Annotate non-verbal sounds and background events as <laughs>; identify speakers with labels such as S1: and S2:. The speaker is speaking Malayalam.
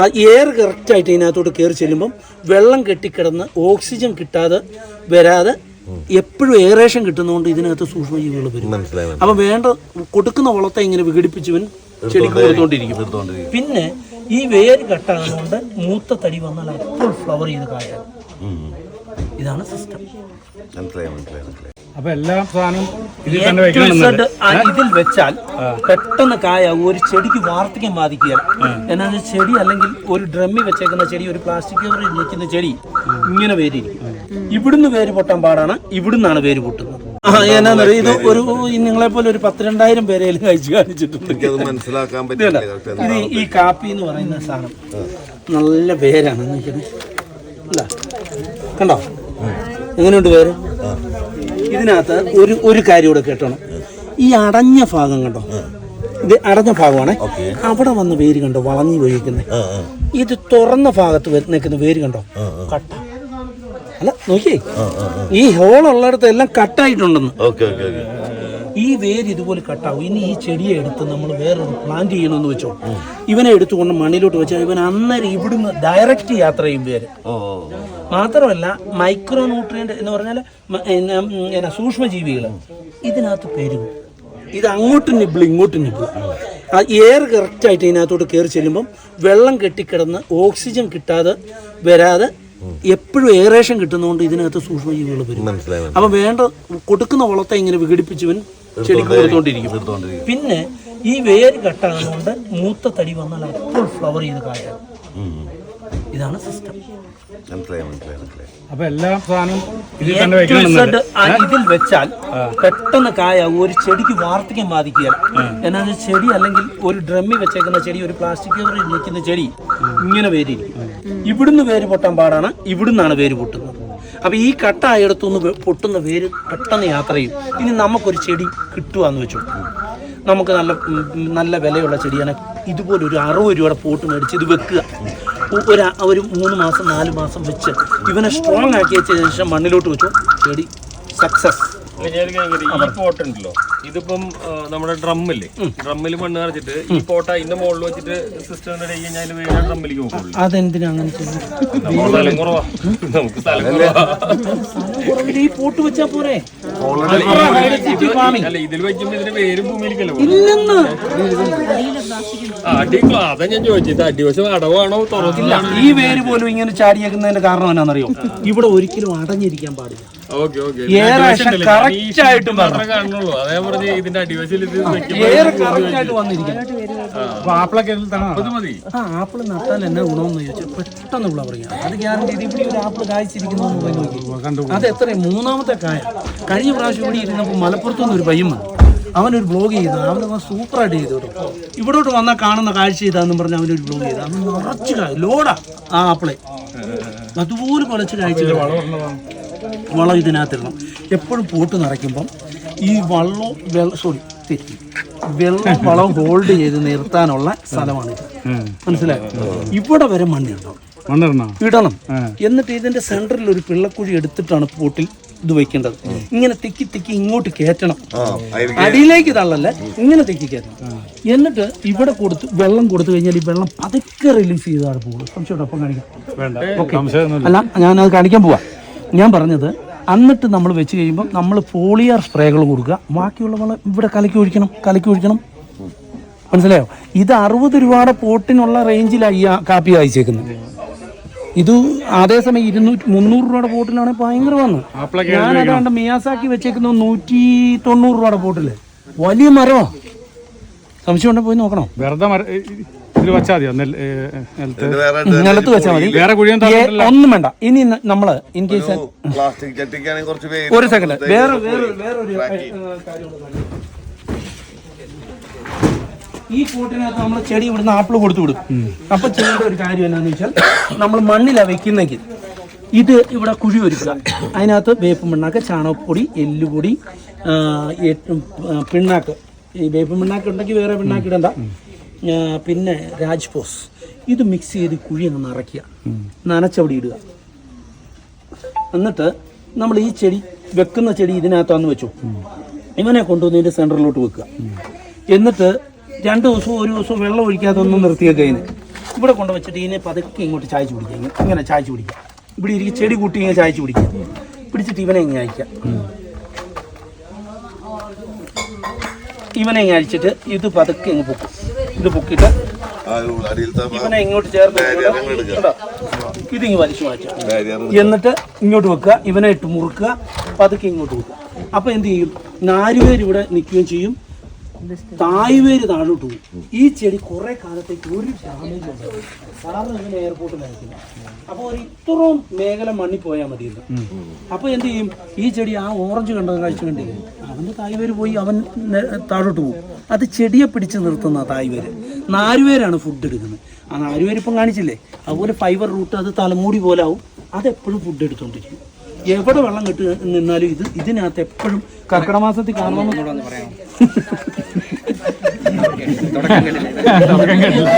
S1: ആ എയർ കറക്റ്റായിട്ട് ഇതിനകത്തോട്ട് കയറി ചെല്ലുമ്പം വെള്ളം കെട്ടിക്കിടന്ന് ഓക്സിജൻ കിട്ടാതെ വരാതെ എപ്പോഴും എയറേഷൻ കിട്ടുന്നതുകൊണ്ട് ഇതിനകത്ത് സൂക്ഷ്മജീവികൾ വരും. അപ്പം വേണ്ട കൊടുക്കുന്ന വളത്തെ ഇങ്ങനെ വിഘടിപ്പിച്ചവൻ ചെടിക്ക് കൊടുത്തോണ്ടിരിക്കും. പിന്നെ ഈ വേര് കട്ടാകുന്നതുകൊണ്ട് മൂത്ത തടി വന്നാൽ അപ്പോൾ ഫ്ലവർ ചെയ്ത് കായ ഇതാണ് സിസ്റ്റം
S2: മനസ്സിലായി മനസ്സിലായി മനസ്സിലായി.
S3: അപ്പൊ എല്ലാ സാധനവും ഇതിൽ തന്നെ
S1: വെച്ചാൽ പെട്ടെന്ന് കായ ഒരു ചെടിക്ക് വാർത്തിക്കാൻ ബാധിക്കുകയാണ്. എന്നാൽ ചെടി അല്ലെങ്കിൽ ഒരു ഡ്രമ്മി വെച്ചേക്കുന്ന ചെടി ഒരു പ്ലാസ്റ്റിക് കവറിൽ നിൽക്കുന്ന ചെടി ഇങ്ങനെ വേരിയിരിക്കും. ഇവിടുന്ന് വേര് പൊട്ടാൻ പാടാണ്. ഇവിടുന്നാണ് വേര് പൊട്ടുന്നത്. എന്നാന്നറിയ ഇത് ഒരു നിങ്ങളെ പോലെ ഒരു പത്തിരണ്ടായിരം പേരെ പേരെയും കഴിച്ചു കാണിച്ചിട്ടുണ്ട്. ഇത് ഈ കാപ്പി എന്ന് പറയുന്ന സാധനം. നല്ല പേരാണ് അല്ല കണ്ടോ? എങ്ങനെയുണ്ട് വേര്? ഇതിനകത്ത് ഒരു ഒരു കാര്യം കൂടെ കേട്ടോണം. ഈ അടഞ്ഞ ഭാഗം കണ്ടോ? ഇത് അടഞ്ഞ ഭാഗമാണ്. അവിടെ വന്ന വേര് കണ്ടോ? വളഞ്ഞു വീഴിക്കുന്നത് ഇത് തുറന്ന ഭാഗത്ത് നിൽക്കുന്ന വേര് കണ്ടോ? കട്ട. അല്ല നോക്കിയേ. ഈ ഹോൾ ഉള്ളിടത്ത് എല്ലാം കട്ടായിട്ടുണ്ടെന്ന്. ഈ വേര് ഇതുപോലെ കട്ടാവും. ഇനി ഈ ചെടിയെ എടുത്ത് നമ്മൾ വേറൊരു പ്ലാന്റ് ചെയ്യണമെന്ന് വെച്ചോ. ഇവനെ എടുത്തുകൊണ്ട് മണ്ണിലോട്ട് വെച്ചാൽ ഇവൻ അന്നേരം ഇവിടുന്ന് ഡയറക്റ്റ് യാത്ര ചെയ്യും വേര്. മാത്രമല്ല മൈക്രോ ന്യൂട്രിയന്റ് എന്ന് പറഞ്ഞാൽ എന്നാ, സൂക്ഷ്മജീവികൾ ഇതിനകത്ത് പെരുകും. ഇത് അങ്ങോട്ട് നിബിൾ ഇങ്ങോട്ട് നിബിൾ ആ എയർ കറക്റ്റായിട്ട് ഇതിനകത്തോട്ട് കയറി ചെല്ലുമ്പം വെള്ളം കെട്ടിക്കിടന്ന് ഓക്സിജൻ കിട്ടാതെ വരാതെ എപ്പോഴും എയറേഷൻ കിട്ടുന്നതുകൊണ്ട് ഇതിനകത്ത് സൂക്ഷ്മജീവികൾ വരും. അപ്പം വേണ്ട കൊടുക്കുന്ന വളത്തെ ഇങ്ങനെ വിഘടിപ്പിച്ചവൻ ചെടിക്ക് കൊടുത്തോണ്ടിരിക്കും. പിന്നെ ഈ വേര് കട്ടാകുന്നതുകൊണ്ട് മൂത്ത തടി വന്നാൽ അപ്പോൾ ഫ്ലവർ ചെയ്ത് കായാണ്. ഇതാണ് സിസ്റ്റം
S3: അപ്പൊ എല്ലാ സാധനവും ഇതിൽ
S1: വെച്ചാൽ പെട്ടെന്ന് കായാവും ഒരു ചെടിക്ക് വാർദ്ധക്യം ബാധിക്കുകയാണ്. എന്നാൽ ചെടി അല്ലെങ്കിൽ ഒരു ഡ്രമ്മി വെച്ചേക്കുന്ന ചെടി ഒരു പ്ലാസ്റ്റിക് കവറിൽ നിൽക്കുന്ന ചെടി ഇങ്ങനെ വേരിയിരിക്കും. ഇവിടുന്ന് വേര് പൊട്ടാൻ പാടാണ് ഇവിടുന്നാണ് വേര് പൊട്ടുന്നത്. അപ്പൊ ഈ കട്ടായിടത്തുനിന്ന് പൊട്ടുന്ന വേര് പെട്ടെന്ന് യാത്ര ചെയ്യും. ഇനി നമുക്കൊരു ചെടി കിട്ടുകയെന്ന് വെച്ചു. നമുക്ക് നല്ല നല്ല വിലയുള്ള ചെടിയാണ്. ഇതുപോലെ ഒരു അറുപത് രൂപയുടെ പോട്ട് മേടിച്ച് ഇത് വെക്കുക. ഒരു ഒരു മൂന്ന് മാസം നാല് മാസം വെച്ച് ഇവനെ സ്ട്രോങ് ആക്കി വെച്ച ശേഷം മണ്ണിലോട്ട് വെച്ചു. ചെടി സക്സസ്
S4: ഈ പോട്ട് ഉണ്ടല്ലോ. ഇതിപ്പം നമ്മുടെ ഡ്രമ്മില്ലേ? ഡ്രമ്മിൽ മണ്ണ് നിറച്ചിട്ട് ഈ പോട്ട ഇന്ന മുകളിൽ വെച്ചിട്ട് സിസ്റ്റം റെഡി കഴിഞ്ഞാൽ അതിന് വേറെ ഡ്രമ്മിലേക്ക് പോകുള്ളൂ
S1: അതെന്തിനാ അങ്ങനെ
S4: സ്ഥലം കുറവാ. നമുക്ക് സ്ഥലം കുറവാ.
S1: ഈ പോട്ട് വെച്ചാ പോരെ?
S4: അല്ല ഇതിൽ വെക്കുമ്പോ ഇതിന്റെ വേരും ഭൂമിയിലേക്കല്ലോ അടി അതാ ഞാൻ ചോദിച്ചത്. അടിവശം അടവാണോ തുറന്നില്ല
S1: ഈ വേര് പോലും ഇങ്ങനെ ചാടിയേക്കുന്നതിന്റെ കാരണം എന്നാണെന്നറിയോ ഇവിടെ ഒരിക്കലും അടഞ്ഞിരിക്കാൻ പാടില്ല. കറക്റ്റ് ആയിട്ടും
S4: മാത്രമേ കാണുന്നുള്ളൂ. അതേ പറഞ്ഞ് ഇതിന്റെ അടിവശം ഇത് വെക്കുമ്പോ
S1: ഏറെ കറക്റ്റ് ആയിട്ട് വന്നിരിക്കണം
S3: അപ്പൊ ആപ്പിളൊക്കെ ഇതിൽ തന്നെ
S4: അത് മതി.
S1: ആ ആപ്പിൾ നട്ടാൽ എന്നാ ഗുണമെന്ന് ചോദിച്ചാൽ പെട്ടെന്ന് ഫ്ലവർ പറയാം. അത് ഗ്യാരണ്ടി ഇവിടെ ഒരു ആപ്പിൾ കായ്ച്ചിരിക്കുന്നു അത് എത്ര മൂന്നാമത്തെ കായ. കഴിഞ്ഞ പ്രാവശ്യം ഇവിടെ ഇരുന്നപ്പോൾ മലപ്പുറത്തു നിന്ന് ഒരു പയ്യൻ വന്നു അവനൊരു ബ്ലോഗ് ചെയ്തു. അവൻ സൂപ്പറായിട്ട് ചെയ്തു കേട്ടോ. ഇവിടോട്ട് വന്നാൽ കാണുന്ന കാഴ്ച ചെയ്താന്ന് പറഞ്ഞ് അവനൊരു ബ്ലോഗ് ചെയ്തു. അവൻ നിറച്ചു ലോഡാ ആ ആപ്പിളെ. അതുപോലെ കുലച്ച് കാഴ്ച വളം ഇതിനകത്തിടണം. എപ്പോഴും പോട്ട് നിറയ്ക്കുമ്പം ഈ വള്ളവും വെള്ളം സോറി തെറ്റി. വെള്ളം വളം ഹോൾഡ് ചെയ്ത് നിർത്താനുള്ള സ്ഥലമാണ് മനസ്സിലായോ? ഇവിടെ വരെ മണ്ണിടണം. ഇടണം. എന്നിട്ട് ഇതിന്റെ സെന്ററിൽ ഒരു പിള്ളക്കുഴി എടുത്തിട്ടാണ് പോട്ടിൽ ഇത് വെക്കേണ്ടത്. ഇങ്ങനെ തിക്കി തിക്കി ഇങ്ങോട്ട് കയറ്റണം. അടിയിലേക്ക് തള്ളല്ല ഇങ്ങനെ തെക്കി കയറ്റണം. എന്നിട്ട് ഇവിടെ കൊടുത്ത് വെള്ളം കൊടുത്തു കഴിഞ്ഞാൽ ഈ വെള്ളം പതുക്കെ റിലീസ് ചെയ്താണ് പോകുള്ളൂ സംശയം ഒപ്പം കാണിക്കാം. അല്ല ഞാനത് കാണിക്കാൻ പോവാ. ഞാൻ പറഞ്ഞത് എന്നിട്ട് നമ്മൾ വെച്ച് കഴിയുമ്പോൾ നമ്മൾ പോളിയർ സ്പ്രേകൾ കൊടുക്കുക. ബാക്കിയുള്ള വളം ഇവിടെ കലക്കി ഒഴിക്കണം കലക്കി ഒഴിക്കണം. മനസ്സിലായോ? ഇത് അറുപത് രൂപയുടെ പോട്ടിനുള്ള ആ- കാപ്പി അയച്ചേക്കുന്നത്. ഇത് അതേസമയം ഇരുന്നൂറ്റി മുന്നൂറ് രൂപയുടെ പോട്ടിലാണ് ഭയങ്കര വന്ന്.
S3: ഞാനതാണ്ട്
S1: ഞാൻ അതാണ്ട് മിയാസാക്കി വെച്ചേക്കുന്ന നൂറ്റി തൊണ്ണൂറ് രൂപയുടെ പോട്ടിൽ. വലിയ മരമാണ് സംശയം ഉണ്ടെങ്കിൽ പോയി നോക്കണം?
S3: വെറുതെ ഇതിൽ വെച്ചാൽ മതിയോ? നിലത്ത്?
S2: വേറെ
S1: നിലത്ത് വെച്ചാൽ മതി.
S3: വേറെ കുഴിയും
S1: ഒന്നും വേണ്ട. ഇനി നമ്മൾ ഇൻ കേസ്
S2: പ്ലാസ്റ്റിക് ചട്ടിക്കാണെങ്കിൽ കുറച്ച്
S1: ഒരു സെക്കൻഡ് വേറെ വേറെ വേറൊരു ഈ കൂട്ടിനകത്ത് നമ്മൾ ചെടി ഇവിടുന്ന് ആപ്പിൾ കൊടുത്തു വിടും. അപ്പൊ ചെയ്യേണ്ട ഒരു കാര്യം എന്താണെന്ന് വെച്ചാൽ നമ്മൾ മണ്ണിലാ വെക്കുന്നെങ്കിൽ ഇത് ഇവിടെ കുഴി ഒരുക്കുക. അതിനകത്ത് വേപ്പ് മണ്ണാക്ക് ചാണകപ്പൊടി എല്ലുപൊടി ഏറ്റവും പിണ്ണാക്ക്. ഈ വേപ്പ് പിണ്ണാക്ക് ഉണ്ടെങ്കിൽ വേറെ പിണ്ണാക്ക് ഇടണ്ട. പിന്നെ രാജ്പോസ്. ഇത് മിക്സ് ചെയ്ത് കുഴി അങ്ങ് നിറയ്ക്കുക. നനച്ചവിടെ ഇടുക. എന്നിട്ട് നമ്മൾ ഈ ചെടി വെക്കുന്ന ചെടി ഇതിനകത്താന്ന് വെച്ചു. ഇവനെ കൊണ്ടുവന്ന് ഇതിന്റെ സെന്ററിലോട്ട് വെക്കുക. എന്നിട്ട് രണ്ട് ദിവസവും ഒരു ദിവസവും വെള്ളം ഒഴിക്കാതെ ഒന്നും നിർത്തിയൊക്കെ അതിന് ഇവിടെ കൊണ്ട് വെച്ചിട്ട് ഇതിനെ പതുക്കെ ഇങ്ങോട്ട് ചായച്ചു പിടിക്കുക ഇങ്ങനെ ചായച്ചു പിടിക്കുക ഇവിടെ ഇരിക്കും ചെടി കൂട്ടി ഇങ്ങനെ ചായച്ചു പിടിക്കുക പിടിച്ചിട്ട് ഇവനെ ഇങ്ങനെ അയക്കുക ഇവനെ ഇങ്ങനെ അഴിച്ചിട്ട് ഇത് പതുക്കെ ഇങ്ങ് പൊക്കും. ഇത് ഇവനെ ഇങ്ങോട്ട് ചേർത്ത് ഇതിങ്ങ് വലിച്ചു
S2: മാറ്റുക.
S1: എന്നിട്ട് ഇങ്ങോട്ട് വെക്കുക. ഇവനെ ഇട്ട് മുറുക്കുക. പതുക്കെ ഇങ്ങോട്ട് വെക്കുക. അപ്പൊ എന്ത് ചെയ്യും? നാലുപേര് ഇവിടെ നിൽക്കുകയും ചെയ്യും. തായ്വേര് താഴോട്ട് പോകും. ഈ ചെടി കുറെ കാലത്തേക്ക് ഒരു ഡാമേജ് സാധാരണ ഇങ്ങനെ എയർപോർട്ടിൽ അയക്കില്ല. അപ്പോൾ ഒരു ഇത്രയും മേഖല മണ്ണിൽ പോയാൽ മതിയല്ലോ. അപ്പോൾ എന്ത് ചെയ്യും? ഈ ചെടി ആ ഓറഞ്ച് കണ്ടത് കഴിച്ചു കണ്ടില്ലേ അവന്റെ തായ്വേര് പോയി അവൻ താഴോട്ട് പോകും. അത് ചെടിയെ പിടിച്ച് നിർത്തുന്ന തായ്വേര്. നാലുപേരാണ് ഫുഡ് എടുക്കുന്നത്. ആ നാലുപേര് ഇപ്പം കാണിച്ചില്ലേ? അതുപോലെ ഫൈബർ റൂട്ട് അത് തലമുടി പോലെ ആവും. അതെപ്പോഴും ഫുഡ് എടുത്തുകൊണ്ടിരിക്കും എവിടെ വെള്ളം കെട്ട് നിന്നാലും ഇത് ഇതിനകത്ത് എപ്പോഴും കർക്കിടക മാസത്തിൽ കാണണമെന്ന് <laughs> <laughs>